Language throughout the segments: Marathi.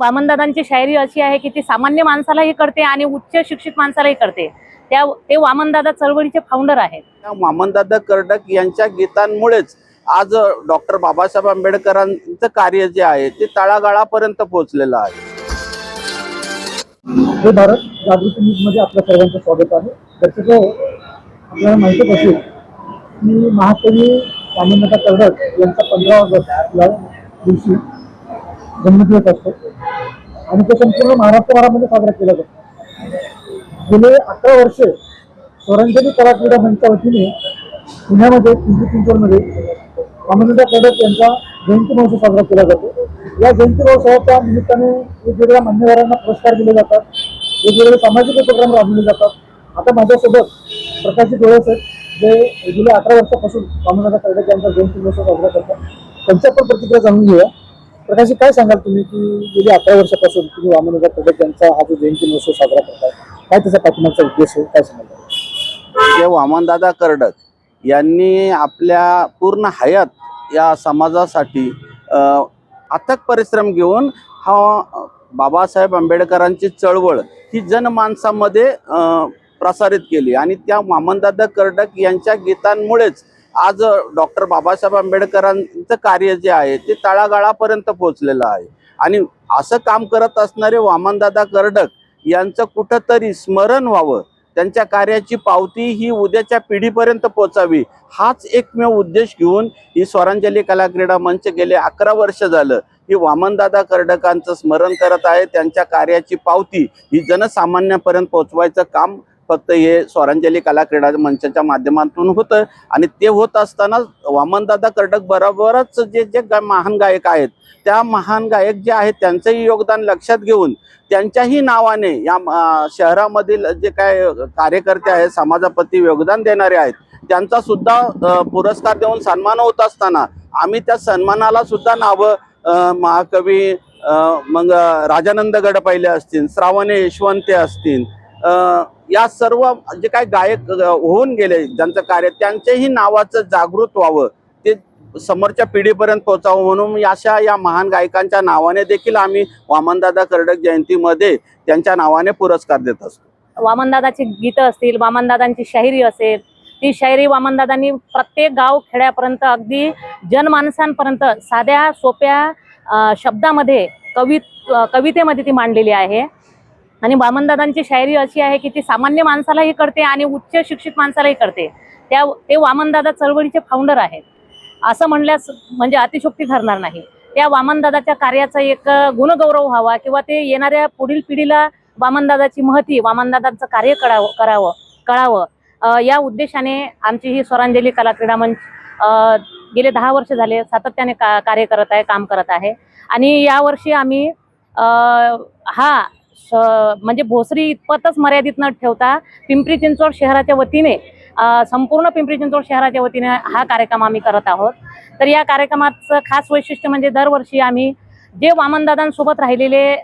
वामनदादांची शायरी अशी आहे की ती सामान्य माणसालाही कळते आणि उच्च शिक्षित माणसालाही कळते त्या ते वामनदादा चळवळीचे फाउंडर आहेत. वामनदादा कर्डक यांच्या गीतांमुळेच आज डॉक्टर बाबासाहेब आंबेडकरांचं कार्य जे आहे ते तळागाळापर्यंत पोहोचलेलं आहे. हे भारत जागृती न्यूजमध्ये आपल्या सर्वांचं स्वागत आहे. दर्शक आपल्याला माहितीच असेल की महाकवी वामनदादा कर्डक यांचा पंधरा ऑगस्ट या दिवशी जन्मदिवस असतो. आणि तो संपूर्ण महाराष्ट्रभरामध्ये साजरा केला जातो. गेले अकरा वर्षे स्वरांजली कला क्रीडा मंचच्या वतीने पुण्यामध्ये पिंपरी चिंचवडमध्ये वामनदादा कडक यांचा जयंती महोत्सव साजरा केला जातो. या जयंती महोत्सवाच्या निमित्ताने वेगवेगळ्या मान्यवरांना पुरस्कार दिले जातात. वेगवेगळे सामाजिक उपक्रम राबवले जातात. आता माझ्यासोबत प्रकाशित डोळस आहेत जे गेल्या अकरा वर्षापासून वामनदादा कर्डक यांचा जयंती महोत्सव साजरा करतात त्यांच्या पण प्रतिक्रिया जाणून घेऊया. प्रकाशी काय सांगाल तुम्ही की गेली अकरा वर्षापासून तुम्ही वामनगर प्रगत यांचा हा जो जयंती महोत्सव साजरा करताय काय त्याचा पाठिंबाचा उद्देश आहे? काय सांगाल? ते वामनदादा कर्डक यांनी आपल्या पूर्ण हयात या समाजासाठी अथक परिश्रम घेऊन हा बाबासाहेब आंबेडकरांची चळवळ ही जनमानसामध्ये प्रसारित केली आणि त्या वामनदादा कर्डक यांच्या गीतांमुळेच आज डॉक्टर बाबासाहेब आंबेडकरांचं कार्य जे आहे ते तळागाळापर्यंत पोहोचलेलं आहे. आणि असं काम करत असणारे वामनदादा कर्डक यांचं कुठंतरी स्मरण व्हावं. त्यांच्या कार्याची पावती ही उद्याच्या पिढीपर्यंत पोचावी. हाच एकमेव उद्देश घेऊन ही स्वरांजली कला क्रीडा मंच गेले अकरा वर्ष झालं. ही वामनदादा कर्डकांचं स्मरण करत आहे. त्यांच्या कार्याची पावती ही जनसामान्यापर्यंत पोचवायचं काम फक्त हे स्वरांजली कला क्रीडा मंचाच्या माध्यमातून होतं आणि ते होत असताना वामनदादा कर्डक बरोबरच जे जे गा- महान गायक आहेत त्या महान गायक जे आहेत त्यांचंही योगदान लक्षात घेऊन त्यांच्याही नावाने या शहरामधील जे काय कार्यकर्ते आहेत समाजाप्रती योगदान देणारे आहेत त्यांचा सुद्धा पुरस्कार देऊन सन्मान होत असताना आम्ही त्या सन्मानाला सुद्धा नावं महाकवी मग राजानंद गडपहिले असतील श्रावणे यशवंते असतील या सर्व जे काय गायक होऊन गेले ज्यांचं कार्य त्यांच्याही नावाचं जागृत व्हावं ते समोरच्या पिढीपर्यंत पोहोचावं म्हणून अशा या महान गायकांच्या नावाने देखील आम्ही वामनदादा कर्डक जयंतीमध्ये त्यांच्या नावाने पुरस्कार देत असतो. वामनदादाची गीतं असतील वामनदादांची शाहिरी असेल ती शायरी वामनदादांनी प्रत्येक गाव खेड्यापर्यंत अगदी जनमानसांपर्यंत साध्या सोप्या शब्दामध्ये कवि कवितेमध्ये ती मांडलेली आहे. आणि वामनदादांची शायरी अशी आहे की ती सामान्य माणसालाही करते आणि उच्च शिक्षित माणसालाही करते. त्या ते वामनदादा चळवळीचे फाउंडर आहेत. असं म्हणल्यास म्हणजे अतिशोक्ती ठरणार नाही. त्या वामनदादाच्या कार्याचा एक गुणगौरव व्हावा किंवा ते येणाऱ्या पुढील पिढीला वामनदादाची महती वामनदादांचं कार्य कळावं करावं कळावं. या उद्देशाने आमची ही स्वरांजली कला क्रीडा मंच गेले दहा वर्ष झाले सातत्याने का कार्य करत आहे काम करत आहे. आणि यावर्षी आम्ही हा म्हणजे भोसरी इतपतच मर्यादित न ठेवता पिंपरी चिंचवड शहराच्या वतीने संपूर्ण पिंपरी चिंचवड शहराच्या वतीने हा कार्यक्रम आम्ही करत आहोत. तर या कार्यक्रमाचं खास वैशिष्ट्य म्हणजे दरवर्षी आम्ही जे वामनदादांसोबत राहिलेले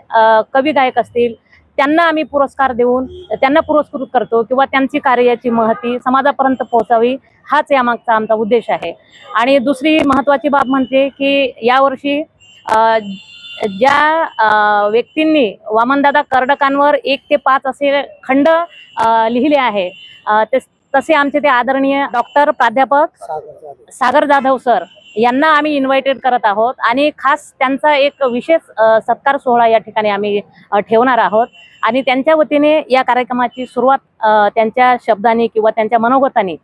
कवी गायक असतील त्यांना आम्ही पुरस्कार देऊन त्यांना पुरस्कृत करतो किंवा त्यांची कार्याची महती समाजापर्यंत पोहोचावी हाच यामागचा आमचा उद्देश आहे. आणि दुसरी महत्त्वाची बाब म्हणते की यावर्षी ज्या व्यक्तींनी वामनदादा कर्डकांवर एक ते पाच असे खंड लिहिले आहे. ते तसे आमचे ते आदरणीय डॉक्टर प्राध्यापक सागर जाधव. सर यांना आम्ही इन्व्हायटेड करत आहोत आणि खास त्यांचा एक विशेष सत्कार सोहळा या ठिकाणी आम्ही ठेवणार आहोत. आणि त्यांच्या वतीने या कार्यक्रमाची सुरुवात त्यांच्या शब्दांनी किंवा त्यांच्या मनोगताने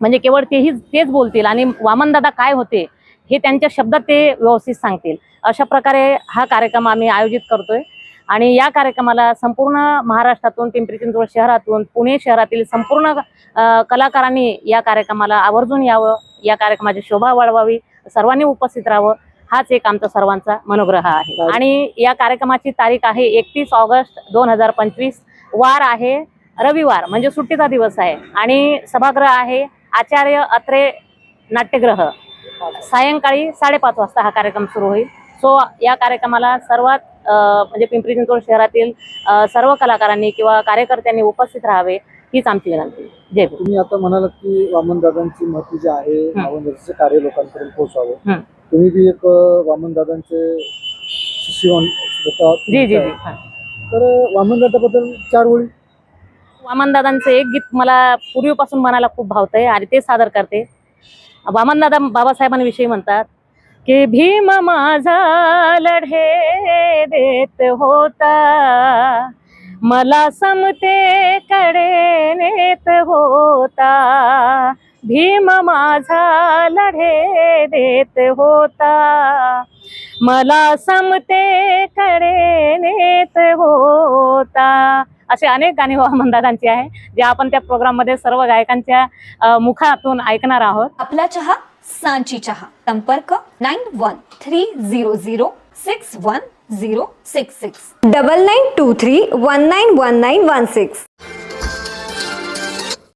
म्हणजे केवळ तेही तेच बोलतील. आणि वामनदादा काय होते हे त्यांच्या शब्दात ते व्यवस्थित सांगतील. अशा प्रकारे हा कार्यक्रम आम्ही आयोजित करतोय. आणि या कार्यक्रमाला संपूर्ण महाराष्ट्रातून पिंपरी चिंचवड शहरातून पुणे शहरातील संपूर्ण कलाकारांनी या कार्यक्रमाला आवर्जून यावं. या कार्यक्रमाची शोभा वाढवावी. सर्वांनी उपस्थित राहावं. हाच एक आमचा सर्वांचा मनोग्रह आहे. आणि या कार्यक्रमाची तारीख आहे एकतीस ऑगस्ट दोन हजार पंचवीस. वार आहे रविवार म्हणजे सुट्टीचा दिवस आहे. आणि सभागृह आहे आचार्य अत्रे नाट्यगृह. सायंकाळी साडेपाच वाजता हा कार्यक्रम सुरू होईल. सो या कार्यक्रमाला सर्वात म्हणजे पिंपरी चिंचवड शहरातील सर्व कलाकारांनी किंवा कार्यकर्त्यांनी उपस्थित राहावे हीच आमची विनंती. जय तुम्ही आता म्हणालात की वामनदादांची महती जी आहे वामनदादाचे कार्य लोकांपर्यंत पोहोचावं. तुम्ही बी एक म्हण- जसा जी जी जी. तर वामनदादाबद्दल चार ओळी. वामनदादांचं एक गीत मला पूर्वीपासून मनाला खूप भावतंय आणि ते सादर करते. वामनदादा बाबासाहेबांविषयी म्हणतात की भीम माझा लढे देत होता. मला समते कडे नेत होता. भीम माझा लढे देत होता. मला समते कडे ने असे अनेक गाणी वामनदादांची आहे जे आपण त्या प्रोग्राममध्ये सर्व गायकांच्या मुखातून ऐकणार आहोत. आपला चहा सांची चहा. संपर्क nine one three zero zero six one zero six six. Double nine two three one nine one nine one six.